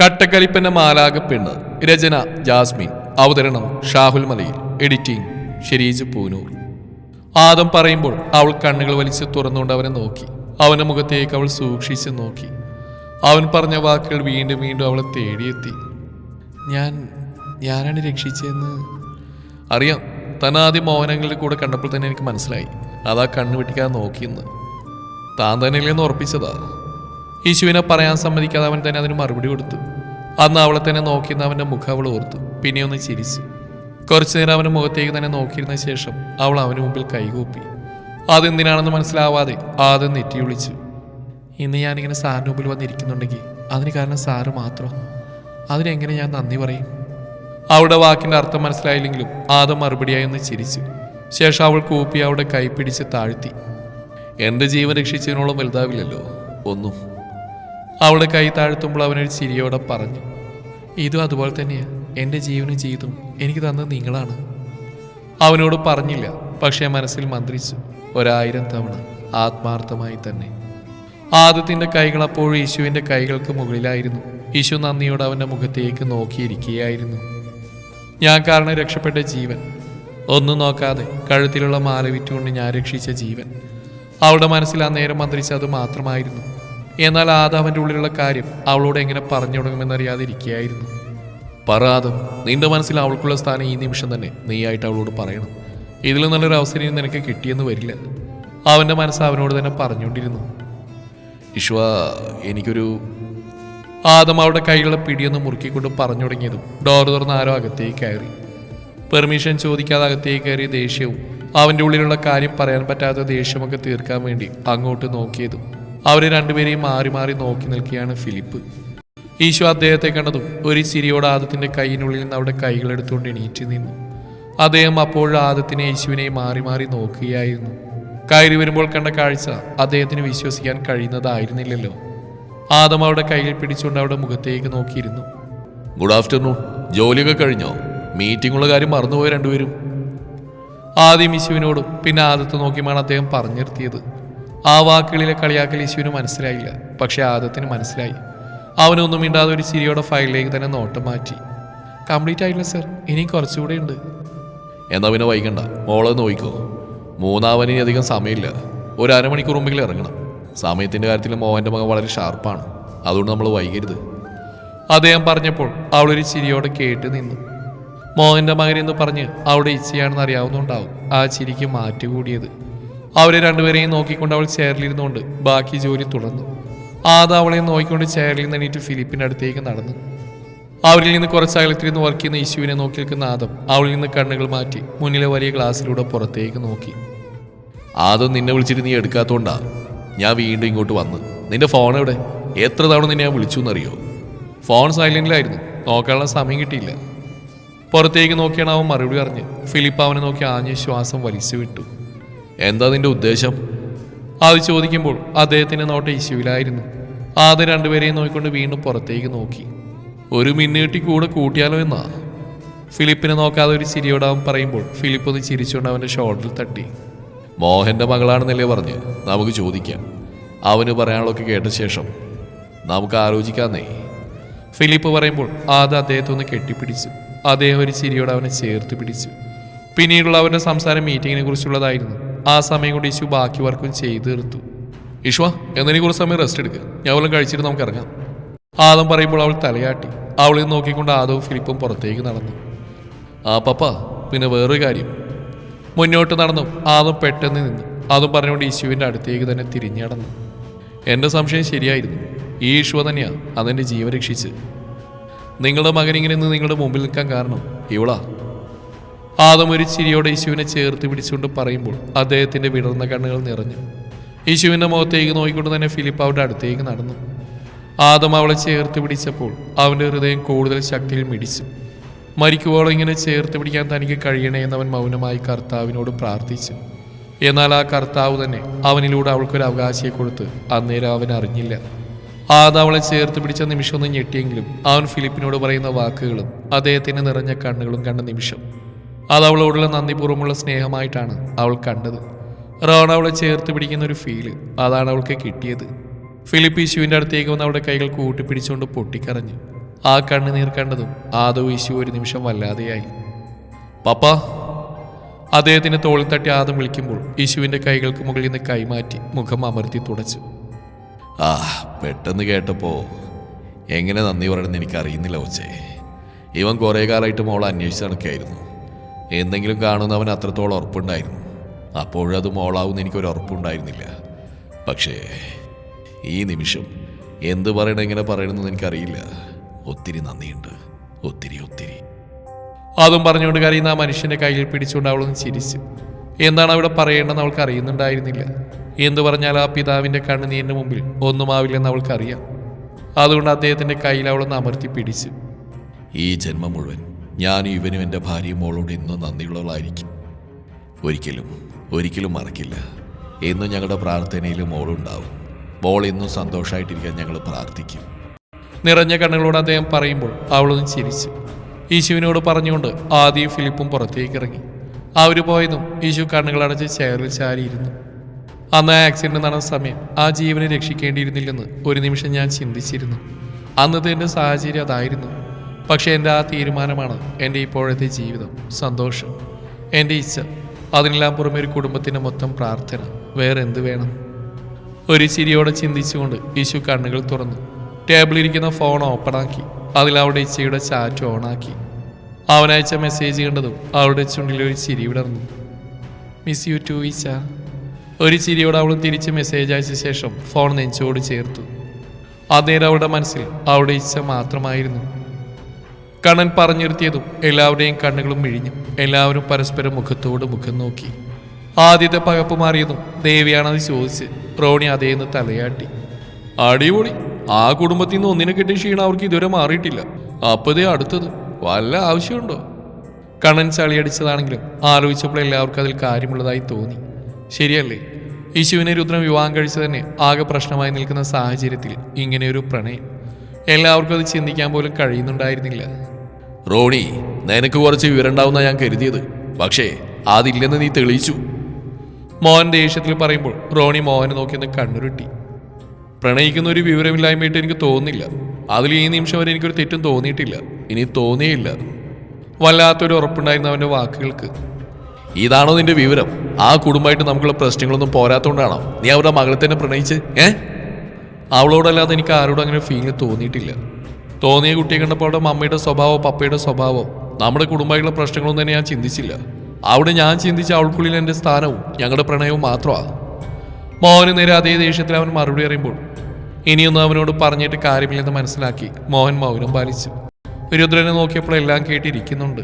കട്ടക്കലിപ്പന്റെ മാലാക പെണ്ണ് രചന ജാസ്മിൻ. അവതരണം ഷാഹുൽ മലയിൽ. എഡിറ്റിംഗ് ഷെരീജ് പൂനൂർ. ആദം പറയുമ്പോൾ അവൾ കണ്ണുകൾ വലിച്ച് തുറന്നുകൊണ്ട് അവനെ നോക്കി. അവന്റെ മുഖത്തേക്ക് അവൾ സൂക്ഷിച്ച് നോക്കി. അവൻ പറഞ്ഞ വാക്കുകൾ വീണ്ടും വീണ്ടും അവളെ തേടിയെത്തി. ഞാൻ ഞാനാണ് രക്ഷിച്ചതെന്ന്? അറിയാം. തനാദി ആദ്യം മോഹനങ്ങളുടെ കൂടെ കണ്ടപ്പോൾ തന്നെ എനിക്ക് മനസ്സിലായി. അതാ കണ്ണു വെട്ടിക്കാതെ നോക്കിയെന്ന്. താൻ തന്നെയല്ലെന്ന് ഉറപ്പിച്ചതാ. യേശുവിനെ പറയാൻ സമ്മതിക്കാതെ അവൻ തന്നെ അതിന് മറുപടി കൊടുത്തു. അന്ന് അവളെ തന്നെ നോക്കിയിരുന്ന അവന്റെ മുഖം അവൾ ഓർത്തു. പിന്നെ ഒന്ന് ചിരിച്ചു. കുറച്ചു നേരം അവന്റെ മുഖത്തേക്ക് തന്നെ നോക്കിയിരുന്ന ശേഷം അവൾ അവന് മുമ്പിൽ കൈകൂപ്പി. അതെന്തിനാണെന്ന് മനസ്സിലാവാതെ ആദ്യം നെറ്റി വിളിച്ചു. ഇന്ന് ഞാനിങ്ങനെ സാറിന് മുമ്പിൽ വന്നിരിക്കുന്നുണ്ടെങ്കിൽ അതിന് കാരണം സാറ് മാത്രം. അതിനെങ്ങനെ ഞാൻ നന്ദി പറയും? അവളുടെ വാക്കിന്റെ അർത്ഥം മനസ്സിലായില്ലെങ്കിലും ആദം മറുപടിയായി ഒന്ന് ചിരിച്ചു. ശേഷം അവൾ കൂപ്പി അവളുടെ കൈ പിടിച്ച് താഴ്ത്തി. എന്റെ ജീവൻ രക്ഷിച്ചതിനോളം വലുതാവില്ലല്ലോ. ഒന്നും അവളുടെ കൈ താഴ്ത്തുമ്പോൾ അവനൊരു ചിരിയോടെ പറഞ്ഞു ഇതും അതുപോലെ തന്നെയാ. എന്റെ ജീവനും ജീവിതം എനിക്ക് തന്നത് നിങ്ങളാണ്. അവനോട് പറഞ്ഞില്ല പക്ഷേ മനസ്സിൽ മന്ത്രിച്ചു ഒരായിരം തവണ ആത്മാർത്ഥമായി തന്നെ. ആദത്തിന്റെ കൈകൾ അപ്പോഴും യേശുവിന്റെ കൈകൾക്ക് മുകളിലായിരുന്നു. യേശു നന്ദിയോട് അവന്റെ മുഖത്തേക്ക് നോക്കിയിരിക്കുകയായിരുന്നു. ഞാൻ കാരണം രക്ഷപ്പെട്ട ജീവൻ. ഒന്നും നോക്കാതെ കഴുത്തിലുള്ള മാല വിറ്റുകൊണ്ട് ഞാൻ രക്ഷിച്ച ജീവൻ. അവളുടെ മനസ്സിൽ ആ നേരം മന്ത്രിച്ച അത് മാത്രമായിരുന്നു. എന്നാൽ ആദാവന്റെ ഉള്ളിലുള്ള കാര്യം അവളോട് എങ്ങനെ പറഞ്ഞു തുടങ്ങുമെന്നറിയാതിരിക്കുകയായിരുന്നു പറ പറാദം നിന്റെ മനസ്സിൽ അവൾക്കുള്ള സ്ഥാനം ഈ നിമിഷം തന്നെ നീയായിട്ട് അവളോട് പറയണം. ഇതിൽ നല്ലൊരു അവസരം നിനക്ക് കിട്ടിയെന്ന് വരില്ല. അവന്റെ മനസ്സ് അവനോട് തന്നെ പറഞ്ഞുകൊണ്ടിരുന്നു. ഇഷ്വ എനിക്കൊരു ആദം അവളുടെ കൈകളെ പിടിയൊന്ന് മുറുക്കിക്കൊണ്ട് പറഞ്ഞു തുടങ്ങിയതും ഡോർ തുറന്ന് ആരോ അകത്തേക്ക് കയറി. പെർമിഷൻ ചോദിക്കാതെ അകത്തേക്ക് കയറിയ ദേഷ്യവും അവന്റെ ഉള്ളിലുള്ള കാര്യം പറയാൻ പറ്റാത്ത ദേഷ്യമൊക്കെ തീർക്കാൻ വേണ്ടി അങ്ങോട്ട് നോക്കിയതും അവരെ രണ്ടുപേരെയും മാറി മാറി നോക്കി നിൽക്കുകയാണ് ഫിലിപ്പ്. ഈശോ അദ്ദേഹത്തെ കണ്ടതും ഒരു ചിരിയോട് ആദത്തിന്റെ കൈയിനുള്ളിൽ നിന്ന് അവിടെ കൈകൾ എടുത്തുകൊണ്ട് എണീറ്റ് നിന്നു. അദ്ദേഹം അപ്പോൾ ആദത്തിനെ യേശുവിനെ മാറി മാറി നോക്കുകയായിരുന്നു. കയറി വരുമ്പോൾ കണ്ട കാഴ്ച അദ്ദേഹത്തിന് വിശ്വസിക്കാൻ കഴിയുന്നതായിരുന്നില്ലല്ലോ. ആദം അവിടെ കയ്യിൽ പിടിച്ചുകൊണ്ട് അവിടെ മുഖത്തേക്ക് നോക്കിയിരുന്നു. ഗുഡ് ആഫ്റ്റർനൂൺ ജോലിയൊക്കെ കഴിഞ്ഞോ? മീറ്റിംഗുള്ള കാര്യം മറന്നുപോയ രണ്ടുപേരും. ആദ്യം യേശുവിനോടും പിന്നെ ആദത്ത് നോക്കിയുമാണ് അദ്ദേഹം പറഞ്ഞു നിർത്തിയത് ആ വാക്കുകളിലെ കളിയാക്കൽ യേശുവിന് മനസ്സിലായില്ല. പക്ഷെ ആദത്തിന് മനസ്സിലായി. അവനൊന്നും മിണ്ടാതെ ഒരു ചിരിയോടെ ഫയലിലേക്ക് തന്നെ നോട്ടം മാറ്റി. കംപ്ലീറ്റ് ആയില്ല സർ. ഇനി കുറച്ചുകൂടെ ഉണ്ട്. എന്നാ പിന്നെ വൈകണ്ട. മോളെ നോയിക്കോ മൂന്നാവനി അധികം സമയമില്ല. ഒരു അരമണിക്കൂർ മുമ്പിൽ ഇറങ്ങണം. സമയത്തിന്റെ കാര്യത്തിൽ മോഹന്റെ മകൻ വളരെ ഷാർപ്പാണ്. അതുകൊണ്ട് നമ്മൾ വൈകരുത്. അദ്ദേഹം പറഞ്ഞപ്പോൾ അവളൊരു ചിരിയോടെ കേട്ട് നിന്നു. മോഹന്റെ മകനെന്ന് എന്ന് പറഞ്ഞ് അവളുടെ ഇച്ഛയാണെന്ന് അറിയാവുന്നുണ്ടാവും ആ ചിരിക്ക് മാറ്റുകൂടിയത്. അവരെ രണ്ടുപേരെയും നോക്കിക്കൊണ്ട് അവൾ ചെയറിലിരുന്നുകൊണ്ട് ബാക്കി ജോലി തുടർന്നു. ആദ അവളെ നോക്കിക്കൊണ്ട് ചെയറിൽ നിന്ന് എണീറ്റ് ഫിലിപ്പിന്റെ അടുത്തേക്ക് നടന്നു. അവരിൽ നിന്ന് കുറച്ച് അകലത്തിരുന്ന് വർക്ക് ചെയ്യുന്ന യേശുവിനെ നോക്കി നിൽക്കുന്ന ആദം അവളിൽ നിന്ന് കണ്ണുകൾ മാറ്റി മുന്നിലെ വലിയ ഗ്ലാസ്സിലൂടെ പുറത്തേക്ക് നോക്കി. ആദം നിന്നെ വിളിച്ചിട്ട് നീ എടുക്കാത്തോണ്ടാ. ഞാൻ വീണ്ടും ഇങ്ങോട്ട് വന്ന്. നിന്റെ ഫോൺ എവിടെ? എത്ര തവണ നിന്നെ ഞാൻ വിളിച്ചു എന്നറിയോ ഫോൺ സൈലന്റിലായിരുന്നു നോക്കാനുള്ള സമയം കിട്ടിയില്ല. പുറത്തേക്ക് നോക്കിയാണ് അവൻ മറുപടി പറഞ്ഞ്. ഫിലിപ്പ് അവനെ നോക്കി ആഞ്ഞ ശ്വാസം വലിച്ചു വിട്ടു എന്താ നിന്റെ ഉദ്ദേശം? അത് ചോദിക്കുമ്പോൾ അദ്ദേഹത്തിന്റെ നോട്ട് ഇശുവിലായിരുന്നു ആദ്യം രണ്ടുപേരെയും നോക്കിക്കൊണ്ട് വീണ്ടും പുറത്തേക്ക് നോക്കി. ഒരു മിന്നുകെട്ടി കൂടെ കൂട്ടിയാലോ എന്നാ? ഫിലിപ്പിനെ നോക്കാതെ ഒരു ചിരിയോടാവൻ പറയുമ്പോൾ ഫിലിപ്പ് ഒന്ന് ചിരിച്ചുകൊണ്ട് അവന്റെ ഷോൾഡറിൽ തട്ടി. മോഹന്റെ മകളാണെന്നല്ലേ പറഞ്ഞ് നമുക്ക് ചോദിക്കാം. അവന് പറയാനുള്ളതൊക്കെ കേട്ട ശേഷം നമുക്ക് ആലോചിക്കാന്നേ. ഫിലിപ്പ് പറയുമ്പോൾ ആദ്യം അദ്ദേഹത്തെ ഒന്ന് കെട്ടിപ്പിടിച്ചു. അദ്ദേഹം ഒരു ചിരിയോടെ അവനെ ചേർത്ത് പിടിച്ചു. പിന്നീടുള്ള അവരുടെ സംസാരം മീറ്റിങ്ങിനെ കുറിച്ചുള്ളതായിരുന്നു. ആ സമയം കൊണ്ട് ഇഷു ബാക്കി വർക്കും ചെയ്തു തീർത്തു. ഇഷ്വ എന്നതിനെ കുറച്ച് സമയം റെസ്റ്റ് എടുക്കുക ഞാൻ വല്ലതും കഴിച്ചിട്ട് നമുക്ക് ഇറങ്ങാം. ആദം പറയുമ്പോൾ അവൾ തലയാട്ടി. അവളെ നോക്കിക്കൊണ്ട് ആദവും ഫിലിപ്പും പുറത്തേക്ക് നടന്നു. ആ പപ്പ പിന്നെ വേറൊരു കാര്യം. മുന്നോട്ട് നടന്നു. ആദം പെട്ടെന്ന് നിന്നു. അതും പറഞ്ഞുകൊണ്ട് യേശുവിന്റെ അടുത്തേക്ക് തന്നെ തിരിഞ്ഞു നടന്നു. എന്റെ സംശയം ശരിയായിരുന്നു. ഈ ഈശുവ തന്നെയാണ് അതെന്റെ ജീവൻ രക്ഷിച്ച് നിങ്ങളുടെ മകൻ ഇങ്ങനെ നിന്ന് നിങ്ങളുടെ മുമ്പിൽ നിൽക്കാൻ കാരണം ഇവളാ. ആദം ഒരു ചിരിയോടെ യേശുവിനെ ചേർത്ത് പിടിച്ചുകൊണ്ട് പറയുമ്പോൾ അദ്ദേഹത്തിന്റെ വിടർന്ന കണ്ണുകൾ നിറഞ്ഞു. യേശുവിന്റെ മുഖത്തേക്ക് നോക്കിക്കൊണ്ട് തന്നെ ഫിലിപ്പ് അവരുടെ അടുത്തേക്ക് നടന്നു. ആദം അവളെ ചേർത്ത് പിടിച്ചപ്പോൾ അവന്റെ ഹൃദയം കൂടുതൽ ശക്തിയിൽ മിടിച്ചു. മരിക്കുവോളം ഇങ്ങനെ ചേർത്ത് പിടിക്കാൻ തനിക്ക് കഴിയണേ എന്നവൻ മൗനമായി കർത്താവിനോട് പ്രാർത്ഥിച്ചു. എന്നാൽ ആ കർത്താവ് തന്നെ അവനിലൂടെ അവൾക്കൊരു അവകാശിയെ കൊടുത്ത് അന്നേരം അവൻ അറിഞ്ഞില്ല. ആദം അവളെ ചേർത്ത് പിടിച്ച നിമിഷം ഒന്ന് ഞെട്ടിയെങ്കിലും അവൻ ഫിലിപ്പിനോട് പറയുന്ന വാക്കുകളും അദ്ദേഹത്തിന്റെ നിറഞ്ഞ കണ്ണുകളും കണ്ട നിമിഷം അത് അവളോടുള്ള നന്ദിപൂർവമുള്ള സ്നേഹമായിട്ടാണ് അവൾ കണ്ടത്. റോൺ അവളെ ചേർത്ത് പിടിക്കുന്ന ഒരു ഫീൽ അതാണ് അവൾക്ക് കിട്ടിയത്. ഫിലിപ്പ് യേശുവിന്റെ അടുത്തേക്ക് വന്ന് അവളുടെ കൈകൾ കൂട്ടിപ്പിടിച്ചുകൊണ്ട് പൊട്ടിക്കരഞ്ഞു. ആ കണ്ണുനീർ കണ്ടതും ആദവ് യേശു ഒരു നിമിഷം വല്ലാതെയായി. പപ്പ അദ്ദേഹത്തിന്റെ തോളിൽ തട്ടി ആദം വിളിക്കുമ്പോൾ യേശുവിന്റെ കൈകൾക്ക് മുകളിൽ നിന്ന് കൈമാറ്റി മുഖം അമർത്തി തുടച്ചു. ആ പെട്ടെന്ന് കേട്ടപ്പോൾ എങ്ങനെ നന്ദി പറയണമെന്ന് എനിക്കറിയുന്നില്ല ഒച്ചേ ഇവൻ കുറേ കാലമായിട്ട് മോളെ അന്വേഷിച്ച് നടക്കുകയായിരുന്നു. എന്തെങ്കിലും കാണുന്നവൻ അത്രത്തോളം ഉറപ്പുണ്ടായിരുന്നു. അപ്പോഴത് മോളാവുമെന്ന് എനിക്കൊരു ഉറപ്പുണ്ടായിരുന്നില്ല. പക്ഷേ ഈ നിമിഷം എന്ത് പറയണം എങ്ങനെ പറയണമെന്ന് എനിക്കറിയില്ല. ഒത്തിരി നന്ദിയുണ്ട്. ഒത്തിരി ഒത്തിരി. അതും പറഞ്ഞുകൊണ്ട് കരയുന്ന ആ മനുഷ്യന്റെ കയ്യിൽ പിടിച്ചുകൊണ്ട് അവളൊന്ന് ചിരിച്ചു. എന്താണ് അവിടെ പറയേണ്ടതെന്ന് അവൾക്ക് അറിയുന്നുണ്ടായിരുന്നില്ല. എന്തു പറഞ്ഞാൽ ആ പിതാവിന്റെ കണ്ണുനീരിന് മുമ്പിൽ ഒന്നും ആവില്ലെന്ന് അവൾക്കറിയാം. അതുകൊണ്ട് അദ്ദേഹത്തിന്റെ കയ്യിൽ അവളൊന്ന് അമർത്തി പിടിച്ചു. ഈ ജന്മം മുഴുവൻ ഞാനും ഇവനും എന്റെ ഭാര്യയും മോളോട് ഇന്നും നന്ദിയുള്ളവളായിരിക്കും. ഒരിക്കലും ഒരിക്കലും മറക്കില്ല. എന്നും ഞങ്ങളുടെ പ്രാർത്ഥനയിൽ മോളുണ്ടാവും. മോൾ ഇന്നും സന്തോഷമായിട്ടിരിക്കാൻ ഞങ്ങൾ പ്രാർത്ഥിക്കും. നിറഞ്ഞ കണ്ണുകളോട് അദ്ദേഹം പറയുമ്പോൾ അവളൊന്ന് ചിരിച്ചു. യേശുവിനോട് പറഞ്ഞുകൊണ്ട് ആദ്യം ഫിലിപ്പും പുറത്തേക്ക് ഇറങ്ങി. അവർ പോയതും യേശു കണ്ണുകളടച്ച് ചെയറിൽ ചാരിയിരുന്നു. അന്ന് ആ ആക്സിഡന്റ് നടന്ന സമയം ആ ജീവനെ രക്ഷിക്കേണ്ടിയിരുന്നില്ലെന്ന് ഒരു നിമിഷം ഞാൻ ചിന്തിച്ചിരുന്നു. അന്നത്തെ എന്റെ സാഹചര്യം അതായിരുന്നു. പക്ഷേ എന്റെ ആ തീരുമാനമാണ് എന്റെ ഇപ്പോഴത്തെ ജീവിതം സന്തോഷം എന്റെ ഇച്ഛ. അതിനെല്ലാം പുറമെ ഒരു കുടുംബത്തിന്റെ മൊത്തം പ്രാർത്ഥന വേറെ എന്ത് വേണം? ഒരു ചിരിയോടെ ചിന്തിച്ചുകൊണ്ട് ഈശു കണ്ണുകൾ തുറന്നു. ടേബിളിരിക്കുന്ന ഫോൺ ഓപ്പണാക്കി. അതിൽ അവളുടെ ഇച്ചയുടെ ചാറ്റ് ഓണാക്കി. അവനയച്ച മെസ്സേജ് കണ്ടതും അവളുടെ ചുണ്ടിൽ ഒരു ചിരി വിടർന്നു. മിസ് യു ടു ഈച്ച ഒരു ചിരിയോടെ അവൾ തിരിച്ച് മെസ്സേജ് അയച്ച ശേഷം ഫോൺ നെഞ്ചോട് ചേർത്തു. അന്നേരം അവളുടെ മനസ്സിൽ അവളുടെ ഇച്ഛ മാത്രമായിരുന്നു. കണ്ണൻ പറഞ്ഞിരുത്തിയതും എല്ലാവരുടെയും കണ്ണുകളും മിഴിഞ്ഞു. എല്ലാവരും പരസ്പരം മുഖത്തോട് മുഖം നോക്കി. ആദ്യത്തെ പകപ്പ് മാറിയതും ദേവിയാണെന്ന് ചോദിച്ച് റോണി അതേന്ന് തലയാട്ടി. അടിപൊളി. ആ കുടുംബത്തിൽ നിന്ന് ഒന്നിനെ കിട്ടിയ ക്ഷീണം അവർക്ക് ഇതുവരെ മാറിയിട്ടില്ല. അപ്പതേ അടുത്തത്. വല്ല ആവശ്യമുണ്ടോ? കണൻ ചളിയടിച്ചതാണെങ്കിലും ആലോചിച്ചപ്പോൾ എല്ലാവർക്കും അതിൽ കാര്യമുള്ളതായി തോന്നി. ശരിയല്ലേ? യേശുവിനെ രുദ്രം വിവാഹം കഴിച്ചു തന്നെ ആകെ പ്രശ്നമായി നിൽക്കുന്ന സാഹചര്യത്തിൽ ഇങ്ങനെയൊരു പ്രണയം. എല്ലാവർക്കും അത് ചിന്തിക്കാൻ പോലും കഴിയുന്നുണ്ടായിരുന്നില്ല. റോണി നിനക്ക് കുറച്ച് വിവരണ്ടാവുന്ന ഞാൻ കരുതിയത്. പക്ഷേ അതില്ലെന്ന് നീ തെളിയിച്ചു. മോഹൻ ദേഷ്യത്തിൽ പറയുമ്പോൾ റോണി മോഹനെ നോക്കിയെന്ന് കണ്ണുരുട്ടി. പ്രണയിക്കുന്ന ഒരു വിവരമില്ലായ്മയായിട്ട് എനിക്ക് തോന്നില്ല അതിൽ ഈ നിമിഷം വരെ എനിക്കൊരു തെറ്റും തോന്നിയിട്ടില്ല. ഇനി തോന്നിയില്ല വല്ലാത്തൊരു ഉറപ്പുണ്ടായിരുന്നു അവന്റെ വാക്കുകൾക്ക്. ഇതാണോ നിന്റെ വിവരം? ആ കുടുംബമായിട്ട് നമുക്കുള്ള പ്രശ്നങ്ങളൊന്നും പോരാത്തോണ്ടാണോ നീ അവരുടെ മകളെ തന്നെ പ്രണയിച്ച്? ഏ? അവളോടല്ലാതെ എനിക്ക് ആരോടും അങ്ങനെ ഫീൽ തോന്നിയിട്ടില്ല. തോന്നിയ കുട്ടിയെ കണ്ടപ്പോൾ അവിടെ മമ്മയുടെ സ്വഭാവമോ പപ്പയുടെ സ്വഭാവമോ നമ്മുടെ കുടുംബമായിട്ടുള്ള പ്രശ്നങ്ങളൊന്നും തന്നെ ഞാൻ ചിന്തിച്ചില്ല. അവിടെ ഞാൻ ചിന്തിച്ച അവൾക്കുള്ളിൽ എന്റെ സ്ഥാനവും ഞങ്ങളുടെ പ്രണയവും മാത്രമാണ്. മോഹന് നേരെ അതേ ദേഷ്യത്തിൽ അവൻ മറുപടി അറിയുമ്പോൾ ഇനിയൊന്നും അവനോട് പറഞ്ഞിട്ട് കാര്യമില്ലെന്ന് മനസ്സിലാക്കി മോഹൻ മൗനം പാലിച്ചു. രുദ്രനെ നോക്കിയപ്പോൾ എല്ലാം കേട്ടിരിക്കുന്നുണ്ട്.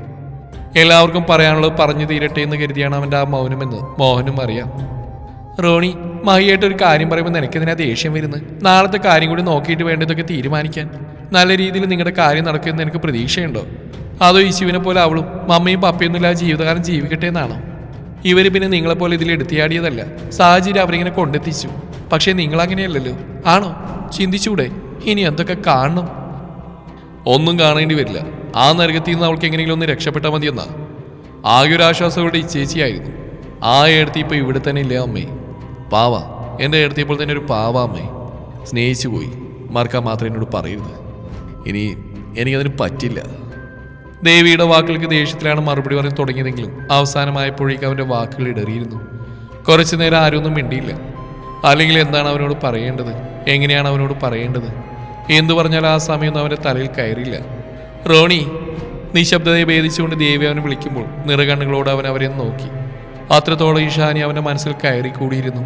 എല്ലാവർക്കും പറയാനുള്ളത് പറഞ്ഞു തീരട്ടെ എന്ന് കരുതിയാണ് അവന്റെ ആ മൗനമെന്ന് മോഹനും അറിയാം. റോണി മഹിയായിട്ട് ഒരു കാര്യം പറയുമ്പോൾ നിനക്കെതിനാ ദേഷ്യം വരുന്നത്? നാളത്തെ കാര്യം കൂടി നോക്കിയിട്ട് വേണ്ടതൊക്കെ തീരുമാനിക്കാൻ. നല്ല രീതിയിൽ നിങ്ങളുടെ കാര്യം നടക്കുമെന്ന് എനിക്ക് പ്രതീക്ഷയുണ്ടോ. അതോ യേശുവിനെ പോലെ അവളും മമ്മയും പപ്പയൊന്നും ഇല്ലാതെ ജീവിതകാലം ജീവിക്കട്ടെ എന്നാണോ? ഇവർ പിന്നെ നിങ്ങളെപ്പോലെ ഇതിൽ എടുത്തിയാടിയതല്ല. സാഹചര്യം അവരിങ്ങനെ കൊണ്ടെത്തിച്ചു. പക്ഷേ നിങ്ങളങ്ങനെയല്ലല്ലോ. ആണോ? ചിന്തിച്ചൂടെ. ഇനി എന്തൊക്കെ കാണണം? ഒന്നും കാണേണ്ടി വരില്ല. ആ നരകത്തിൽ നിന്ന് അവൾക്ക് എങ്ങനെയെങ്കിലും ഒന്ന് രക്ഷപ്പെട്ടാൽ മതിയെന്നാ. ആകെ ഒരു ആശ്വാസത്തോടെ ഈ ചേച്ചിയായിരുന്നു. ആ ഏടത്തി ഇപ്പോൾ ഇവിടെ തന്നെ ഇല്ല അമ്മേ? പാവ. എന്റെ ഏടത്തിയപ്പോൾ തന്നെ ഒരു പാവ അമ്മേ. സ്നേഹിച്ചു പോയി മറക്കാൻ മാത്രം എന്നോട് പറയരുത്. ഇനി എനിക്കതിന് പറ്റില്ല. ദേവിയുടെ വാക്കുകൾക്ക് ദേഷ്യത്തിലാണ് മറുപടി പറഞ്ഞ് തുടങ്ങിയതെങ്കിലും അവസാനമായപ്പോഴേക്കും അവന്റെ വാക്കുകൾ ഇടറിയിരുന്നു. കുറച്ചു നേരം ആരും ഒന്നും മിണ്ടിയില്ല. അല്ലെങ്കിൽ എന്താണ് അവനോട് പറയേണ്ടത്? എങ്ങനെയാണ് അവനോട് പറയേണ്ടത്? എന്തു പറഞ്ഞാൽ ആ സമയം അവന്റെ തലയിൽ കയറിയില്ല. റോണി നിശബ്ദതയെ ഭേദിച്ചുകൊണ്ട് ദേവി അവനെ വിളിക്കുമ്പോൾ നിറകണ്ണുകളോട് അവൻ അവരെ നോക്കി. അത്രത്തോളം ഈശാനി അവന്റെ മനസ്സിൽ കയറി കൂടിയിരുന്നു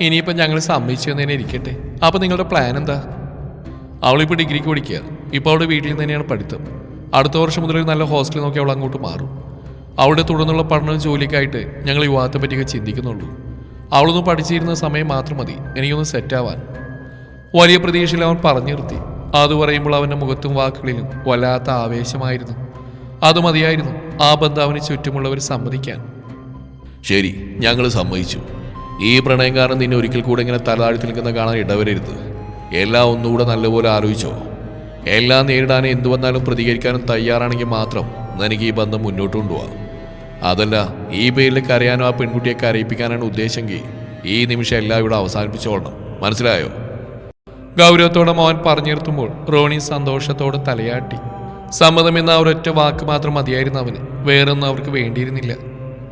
ഇനിയിപ്പോൾ ഞങ്ങൾ സമ്മതിച്ചു തന്നെ ഇരിക്കട്ടെ. അപ്പോൾ നിങ്ങളുടെ പ്ലാൻ എന്താ? അവളിപ്പോൾ ഡിഗ്രിക്ക് പഠിക്കുകയാണ്. ഇപ്പോൾ അവളുടെ വീട്ടിൽ തന്നെയാണ് പഠിത്തം. അടുത്ത വർഷം മുതൽ ഒരു നല്ല ഹോസ്റ്റലിൽ നോക്കി അവൾ അങ്ങോട്ട് മാറും. അവളുടെ തുടർന്നുള്ള പഠനവും ജോലിക്കായിട്ട് ഞങ്ങൾ യുവാത്തെ പറ്റിയൊക്കെ ചിന്തിക്കുന്നുള്ളൂ. അവളൊന്ന് പഠിച്ചിരുന്ന സമയം മാത്രം മതി. എനിക്കൊന്ന് സെറ്റാവാൻ വലിയ പ്രതീക്ഷയിൽ അവൻ പറഞ്ഞു നിർത്തി. അത് പറയുമ്പോൾ അവന്റെ മുഖത്തും വാക്കുകളിലും വല്ലാത്ത ആവേശമായിരുന്നു. അത് മതിയായിരുന്നു ആ ബന്ധം ചുറ്റുമുള്ളവർ സമ്മതിക്കാൻ. ശരി ഞങ്ങൾ സമ്മതിച്ചു. ഈ പ്രണയം കാരണം നിന്നെ ഒരിക്കൽ കൂടെ ഇങ്ങനെ തലതാഴ്ത്തി നിൽക്കുന്ന കാണാൻ ഇടവരരുത്. എല്ലാം ഒന്നുകൂടെ നല്ലപോലെ ആലോചിച്ചോ. എല്ലാം നേരിടാനും എന്തു വന്നാലും പ്രതികരിക്കാനും തയ്യാറാണെങ്കിൽ മാത്രം എനിക്ക് ഈ ബന്ധം മുന്നോട്ട് കൊണ്ടുപോകാം അതല്ല ഈ പേരിൽ കരയാനോ ആ പെൺകുട്ടിയെ കരയിപ്പിക്കാനാണ് ഉദ്ദേശമെങ്കിൽ ഈ നിമിഷം എല്ലാം ഇവിടെ അവസാനിപ്പിച്ചോളണം. മനസ്സിലായോ? ഗൗരവത്തോടെ മോൻ പറഞ്ഞു നിർത്തുമ്പോൾ റോണി സന്തോഷത്തോടെ തലയാട്ടി. സമ്മതം എന്ന ആ ഒരൊറ്റ വാക്ക് മാത്രം മതിയായിരുന്നു അവന്. വേറൊന്നും അവർക്ക് വേണ്ടിയിരുന്നില്ല.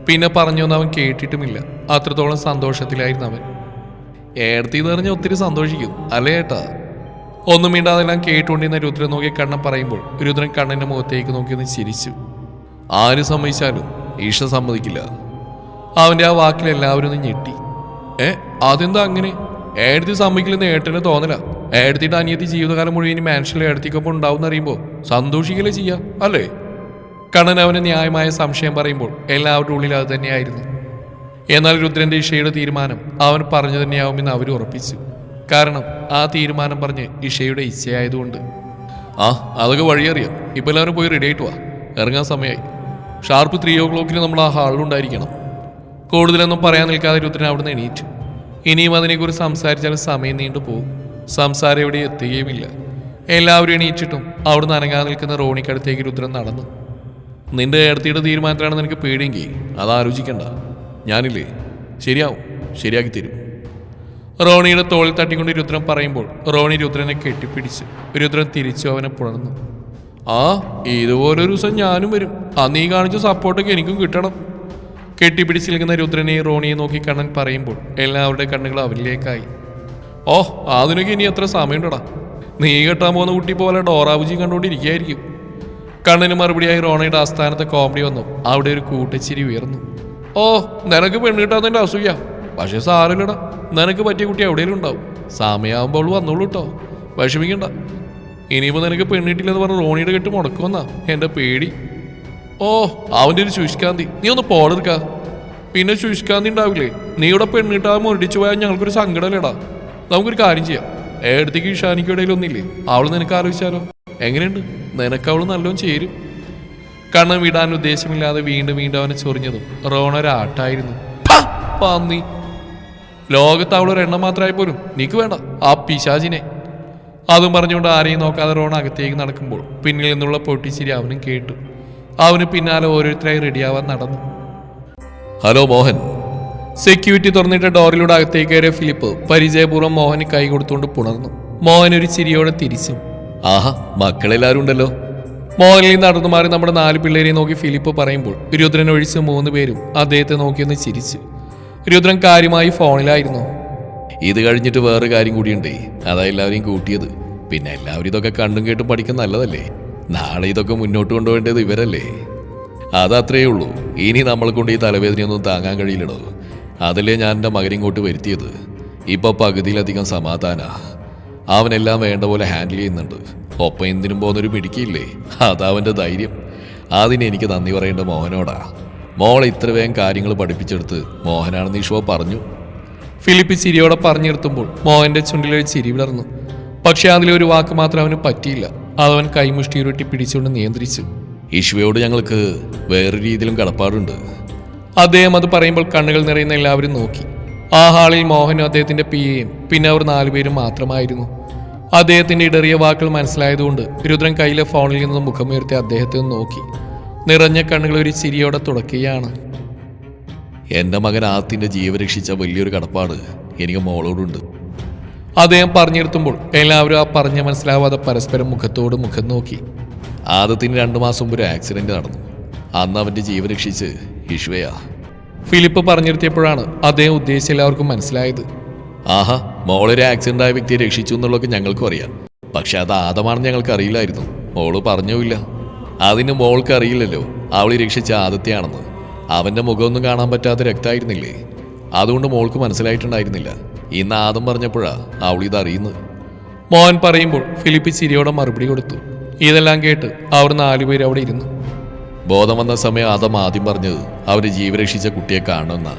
പിന്നെ പറഞ്ഞൊന്നും അവൻ കേട്ടിട്ടുമില്ല. അത്രത്തോളം സന്തോഷത്തിലായിരുന്നു അവൻ. ഏടത്തി നിറഞ്ഞ ഒത്തിരി സന്തോഷിക്കും. അല്ലേ ഏട്ടാ? ഒന്നും മിണ്ടാതെല്ലാം കേട്ടുകൊണ്ടിരുന്ന രുദ്രൻ നോക്കി കണ്ണൻ പറയുമ്പോൾ രുദ്രൻ കണ്ണന്റെ മുഖത്തേക്ക് നോക്കി ഒന്ന് ചിരിച്ചു. ആര് സമ്മതിച്ചാലും ഈഷ സമ്മതിക്കില്ല. അവന്റെ ആ വാക്കിൽ എല്ലാവരും ഒന്ന് ഞെട്ടി. ഏ അതെന്താ അങ്ങനെ? ഏടത്തി സമ്മതിക്കില്ലെന്ന് ഏട്ടന് തോന്നല. ഏടത്തിയുടെ അനിയത്തി ജീവിതകാലം മുഴുവൻ മാൻഷനിൽ ഏടത്തിക്കൊപ്പം ഉണ്ടാവും എന്നറിയുമ്പോൾ സന്തോഷിക്കലേ ചെയ്യാ? അല്ലേ? കണ്ണൻ അവന് ന്യായമായ സംശയം പറയുമ്പോൾ എല്ലാവരുടെ ഉള്ളിൽ അത് തന്നെയായിരുന്നു. എന്നാൽ രുദ്രന്റെ ഇഷയുടെ തീരുമാനം അവൻ പറഞ്ഞു തന്നെയാവുമെന്ന് അവർ ഉറപ്പിച്ചു. കാരണം ആ തീരുമാനം പറഞ്ഞ് ഇഷയുടെ ഇച്ഛയായതുകൊണ്ട്. ആ അതൊക്കെ വഴിയറിയാം. ഇപ്പൊ എല്ലാവരും പോയി റെഡി ആയിട്ട് വാ. ഇറങ്ങാൻ സമയമായി ഷാർപ്പ് ത്രീ ഓ ക്ലോക്കിന് നമ്മൾ ആ ഹാളിലുണ്ടായിരിക്കണം കൂടുതലൊന്നും പറയാൻ നിൽക്കാതെ രുദ്രൻ അവിടുന്ന് എണീറ്റു. ഇനിയും അതിനെക്കുറിച്ച് സംസാരിച്ചാൽ സമയം നീണ്ടു പോകും. സംസാരം എവിടെ എത്തുകയുമില്ല. എല്ലാവരും എണീറ്റിട്ടും അവിടുന്ന് അനങ്ങാതെ നിൽക്കുന്ന റോണിക്കടുത്തേക്ക് രുദ്രൻ നടന്നു. നിന്റെ ഏടത്തിയുടെ തീരുമാനത്തിലാണ് നിനക്ക് പേടിയെങ്കിൽ. അത് ആലോചിക്കണ്ട ഞാനില്ലേ? ശരിയാവും. ശരിയാക്കി തരും. റോണിയുടെ തോളിൽ തട്ടിക്കൊണ്ട് രുദ്രൻ പറയുമ്പോൾ റോണി രുദ്രനെ കെട്ടിപ്പിടിച്ച് രുദ്രൻ തിരിച്ചു അവനെ പുണർന്നു. ആ ഇതുപോലൊരു ദിവസം ഞാനും വരും. ആ നീ കാണിച്ച സപ്പോർട്ടൊക്കെ എനിക്കും കിട്ടണം. കെട്ടിപ്പിടിച്ച് നിൽക്കുന്ന രുദ്രനെ റോണിയെ നോക്കി കണ്ണൻ പറയുമ്പോൾ എല്ലാവരുടെ കണ്ണുകൾ അവരിലേക്കായി ഓ അതിനൊക്കെ ഇനി എത്ര സമയമുണ്ടടാ? നീ കെട്ടാൻ പോകുന്ന കുട്ടി പോലെ ഡോറാബുജി കണ്ടുകൊണ്ടിരിക്കുകയായിരിക്കും. കണ്ണന് മറുപടിയായി റോണയുടെ ആസ്ഥാനത്തെ കോമഡി വന്നു. അവിടെ ഒരു കൂട്ടച്ചിരി ഉയർന്നു. ഓ നിനക്ക് പെണ്ണ് അസൂയ. പക്ഷെ സാറില്ലടാ നിനക്ക് പറ്റിയ കുട്ടി എവിടെയെങ്കിലും ഉണ്ടാവും. സമയമാകുമ്പോൾ അവൾ വന്നോളൂ കേട്ടോ വിഷമിക്കണ്ട. ഇനിയിപ്പോ നിനക്ക് പെണ്ണിട്ടില്ലെന്ന് പറഞ്ഞ് റോണിയുടെ കെട്ട് മുടക്കുമെന്നാ എന്റെ പേടി. ഓ അവന്റെ ഒരു ശുഷ്കാന്തി നീ ഒന്ന് പോളെടുക്ക പിന്നെ ശുഷ്കാന്തി ഉണ്ടാവില്ലേ? നീ ഇവിടെ പെണ്ണിട്ടാ മുരടിച്ചു പോയാൽ ഞങ്ങൾക്കൊരു സങ്കടമല്ലേടാ? നമുക്കൊരു കാര്യം ചെയ്യാം. ഏടത്തേക്ക് ഇഷാനിക്കിടയിലൊന്നില്ലേ അവൾ നിനക്ക് ആലോചിച്ചാലോ? എങ്ങനെയുണ്ട്? നിനക്ക് അവൾ നല്ലോണം ചേരും. കണ്ണ് വിടാൻ ഉദ്ദേശമില്ലാതെ വീണ്ടും വീണ്ടും അവനെ ചൊറിഞ്ഞതും റോണൊരാട്ടായിരുന്നു പന്നി. ലോകത്ത് അവളൊരു എണ്ണം മാത്രമായി പോലും നീക്ക് വേണ്ട. ആ പിശാചിനെ. അതും പറഞ്ഞുകൊണ്ട് ആരെയും നോക്കാതെ റോൺ അകത്തേക്ക് നടക്കുമ്പോൾ പിന്നിൽ നിന്നുള്ള പൊട്ടിച്ചിരി അവനും കേട്ടു. അവന് പിന്നാലെ ഓരോരുത്തരായി റെഡിയാവാൻ നടന്നു. ഹലോ മോഹൻ. സെക്യൂരിറ്റി തുറന്നിട്ട ഡോറിലൂടെ അകത്തേക്ക് കയറിയ ഫിലിപ്പ് പരിചയപൂർവം മോഹന് കൈ കൊടുത്തുകൊണ്ട് പുണർന്നു. മോഹൻ ഒരു ചിരിയോടെ തിരിച്ചു. ആഹാ മക്കളെല്ലാവരും ഉണ്ടല്ലോ മോഹനിൽ നടന്നു മാറി നമ്മുടെ നാല് പിള്ളേരെ നോക്കി ഫിലിപ്പ് പറയുമ്പോൾ രുദ്രൻ ഒഴിച്ച് മൂന്ന് പേരും അദ്ദേഹത്തെ നോക്കിയൊന്ന് ചിരിച്ചു. രുദ്രൻ കാര്യമായി ഫോണിലായിരുന്നു. ഇത് കഴിഞ്ഞിട്ട് വേറെ കാര്യം കൂടിയുണ്ടേ. അതാ എല്ലാവരെയും കൂട്ടിയത്. പിന്നെ എല്ലാവരും ഇതൊക്കെ കണ്ടും കേട്ടും പഠിക്കുന്ന നല്ലതല്ലേ? നാളെ ഇതൊക്കെ മുന്നോട്ട് കൊണ്ടുപോകേണ്ടത് ഇവരല്ലേ? അതത്രേ ഉള്ളൂ. ഇനി നമ്മളെ കൊണ്ട് ഈ തലവേദനയൊന്നും താങ്ങാൻ കഴിയില്ലടോ. അതല്ലേ ഞാൻ എന്റെ മകനെ ഇങ്ങോട്ട് വരുത്തിയത്. ഇപ്പോൾ പകുതിയിലധികം സമാധാന. അവനെല്ലാം വേണ്ട പോലെ ഹാൻഡിൽ ചെയ്യുന്നുണ്ട്. ഒപ്പം എന്തിനും പോകുന്നൊരു പിടിക്കില്ലേ അതവന്റെ ധൈര്യം. അതിന് എനിക്ക് നന്ദി പറയേണ്ട മോഹനോടാ. മോളെ ഇത്ര വേഗം കാര്യങ്ങൾ പഠിപ്പിച്ചെടുത്ത് മോഹനാണെന്ന് ഈശോ പറഞ്ഞു. ഫിലിപ്പ് ചിരിയോടെ പറഞ്ഞെടുത്തുമ്പോൾ മോഹന്റെ ചുണ്ടിലൊരു ചിരി വിടർന്നു പക്ഷെ ഒരു വാക്ക് മാത്രം അവന് പറ്റിയില്ല. അതവൻ കൈമുഷ്ടി ഉരുട്ടി പിടിച്ചുകൊണ്ട് നിയന്ത്രിച്ചു. ഈശോയോട് ഞങ്ങൾക്ക് വേറെ രീതിയിലും കടപ്പാടുണ്ട്. അദ്ദേഹം അത് പറയുമ്പോൾ കണ്ണുകൾ നിറയുന്ന എല്ലാവരും നോക്കി. ആ ഹാളിൽ മോഹനും അദ്ദേഹത്തിന്റെ പിയേയും പിന്നെ അവർ നാലുപേരും മാത്രമായിരുന്നു. അദ്ദേഹത്തിന്റെ ഇടറിയ വാക്കുകൾ മനസ്സിലായതുകൊണ്ട് രുദ്രൻ കയ്യിലെ ഫോണിൽ നിന്ന് മുഖമുയർത്തി അദ്ദേഹത്തെ നോക്കി. നിറഞ്ഞ കണ്ണുകൾ ഒരു ചിരിയോടെ തുടക്കുകയാണ്. എന്റെ മകൻ ആത്തിന്റെ ജീവൻ രക്ഷിച്ച വലിയൊരു കടപ്പാട് എനിക്ക് മോളോടുണ്ട്. അദ്ദേഹം പറഞ്ഞിരുത്തുമ്പോൾ എല്ലാവരും ആ പറഞ്ഞ മനസ്സിലാവാതെ പരസ്പരം മുഖത്തോട് മുഖം നോക്കി. ആദത്തിന് രണ്ടു മാസം മുമ്പ് ഒരു ആക്സിഡന്റ് നടന്നു. അന്ന് അവന്റെ ജീവൻ രക്ഷിച്ച് ഈശ്വയാ ഫിലിപ്പ് പറഞ്ഞിരുത്തിയപ്പോഴാണ് അദ്ദേഹം ഉദ്ദേശിച്ച എല്ലാവർക്കും മനസ്സിലായത്. ആഹാ മോളൊരു ആക്സിഡന്റ് ആയ വ്യക്തിയെ രക്ഷിച്ചു എന്നുള്ളതൊക്കെ ഞങ്ങൾക്കും അറിയാം. പക്ഷെ അത് ആദമാണെന്ന് ഞങ്ങൾക്ക് അറിയില്ലായിരുന്നു. മോൾ പറഞ്ഞുമില്ല. അതിന് മോൾക്ക് അറിയില്ലല്ലോ. അവളി രക്ഷിച്ച ആദത്തെയാണെന്ന് അവന്റെ മുഖമൊന്നും കാണാൻ പറ്റാത്ത രക്തമായിരുന്നില്ലേ അതുകൊണ്ട് മോൾക്ക് മനസ്സിലായിട്ടുണ്ടായിരുന്നില്ല. ഇന്ന് ആദം പറഞ്ഞപ്പോഴാ അവളിത് അറിയുന്നത്. മോൻ പറയുമ്പോൾ ഫിലിപ്പ് ചിരിയോടെ മറുപടി കൊടുത്തു. ഇതെല്ലാം കേട്ട് അവർ നാലുപേർ അവിടെ ഇരുന്നു. ബോധം വന്ന സമയം ആദം ആദ്യം പറഞ്ഞത് അവർ ജീവരക്ഷിച്ച കുട്ടിയെ കാണണമെന്നാ.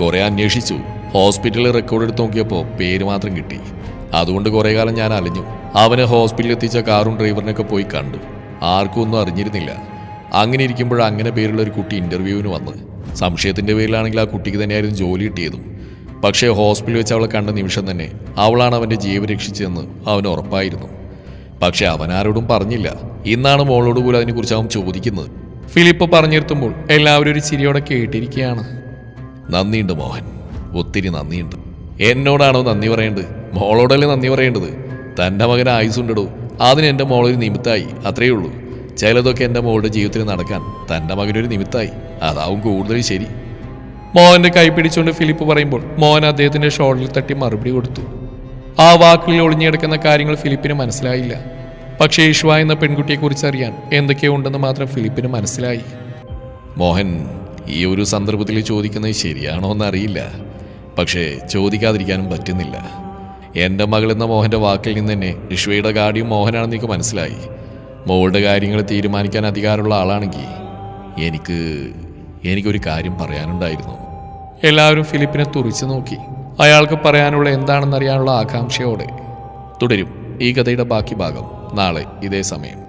കുറെ അന്വേഷിച്ചു. ഹോസ്പിറ്റലിൽ റെക്കോർഡ് എടുത്ത് നോക്കിയപ്പോൾ പേര് മാത്രം കിട്ടി. അതുകൊണ്ട് കുറെ കാലം ഞാൻ അലഞ്ഞു. അവനെ ഹോസ്പിറ്റലിൽ എത്തിച്ച കാറും ഡ്രൈവറിനൊക്കെ പോയി കണ്ടു. ആർക്കും ഒന്നും അറിഞ്ഞിരുന്നില്ല. അങ്ങനെ ഇരിക്കുമ്പോൾ അങ്ങനെ പേരുള്ള ഒരു കുട്ടി ഇന്റർവ്യൂവിന് വന്ന്. സംശയത്തിന്റെ പേരിലാണെങ്കിൽ ആ കുട്ടിക്ക് തന്നെയായിരുന്നു ജോലി കിട്ടിയതും. പക്ഷേ ഹോസ്പിറ്റലിൽ വെച്ച് അവളെ കണ്ട നിമിഷം തന്നെ അവളാണ് അവന്റെ ജീവൻ രക്ഷിച്ചതെന്ന് അവന് ഉറപ്പായിരുന്നു. പക്ഷേ അവനാരോടും പറഞ്ഞില്ല. ഇന്നാണ് മോളോട് പോലും അതിനെക്കുറിച്ച് അവൻ ചോദിക്കുന്നത്. ഫിലിപ്പ് പറഞ്ഞിരുത്തുമ്പോൾ എല്ലാവരും ഒരു ചിരിയോടെ കേട്ടിരിക്കുകയാണ്. നന്ദിയുണ്ട് മോഹൻ. ഒത്തിരി നന്ദിയുണ്ട്. എന്നോടാണോ നന്ദി പറയേണ്ടത്? മോളോടല്ലേ നന്ദി പറയേണ്ടത്? തന്റെ മകൻ ആയുസുണ്ടടോ അതിന് എന്റെ മോളൊരു നിമിത്തായി അത്രയേ ഉള്ളൂ. ചിലതൊക്കെ എന്റെ മോളുടെ ജീവിതത്തിൽ നടക്കാൻ തന്റെ മകനൊരു നിമിത്തായി. അതാവും കൂടുതൽ ശരി. മോഹന്റെ കൈ പിടിച്ചുകൊണ്ട് ഫിലിപ്പ് പറയുമ്പോൾ മോഹൻ അദ്ദേഹത്തിന്റെ ഷോൾഡറിൽ തട്ടി മറുപടി കൊടുത്തു. ആ വാക്കുകളിൽ ഒളിഞ്ഞിടക്കുന്ന കാര്യങ്ങൾ ഫിലിപ്പിന് മനസ്സിലായില്ല. പക്ഷേ ഇഷ്വ എന്ന പെൺകുട്ടിയെക്കുറിച്ച് അറിയാൻ എന്തൊക്കെയോ ഉണ്ടെന്ന് മാത്രം ഫിലിപ്പിന് മനസ്സിലായി. മോഹൻ ഈ ഒരു സന്ദർഭത്തിൽ ചോദിക്കുന്നത് ശരിയാണോ എന്നറിയില്ല. പക്ഷേ ചോദിക്കാതിരിക്കാനും പറ്റുന്നില്ല. എന്റെ മകൾ എന്ന മോഹന്റെ വാക്കിൽ നിന്ന് തന്നെ ഇഷ്വയുടെ ഗാഡിയും മോഹനാണെന്ന് എനിക്ക് മനസ്സിലായി. മോളുടെ കാര്യങ്ങൾ തീരുമാനിക്കാൻ അധികാരമുള്ള ആളാണെങ്കിൽ എനിക്ക് എനിക്കൊരു കാര്യം പറയാനുണ്ടായിരുന്നു. എല്ലാവരും ഫിലിപ്പിനെ തുറിച്ചു നോക്കി. അയാൾക്ക് പറയാനുള്ള എന്താണെന്നറിയാനുള്ള ആകാംക്ഷയോടെ. തുടരും ഈ കഥയുടെ ബാക്കി ഭാഗം നാളെ ഇതേ സമയം.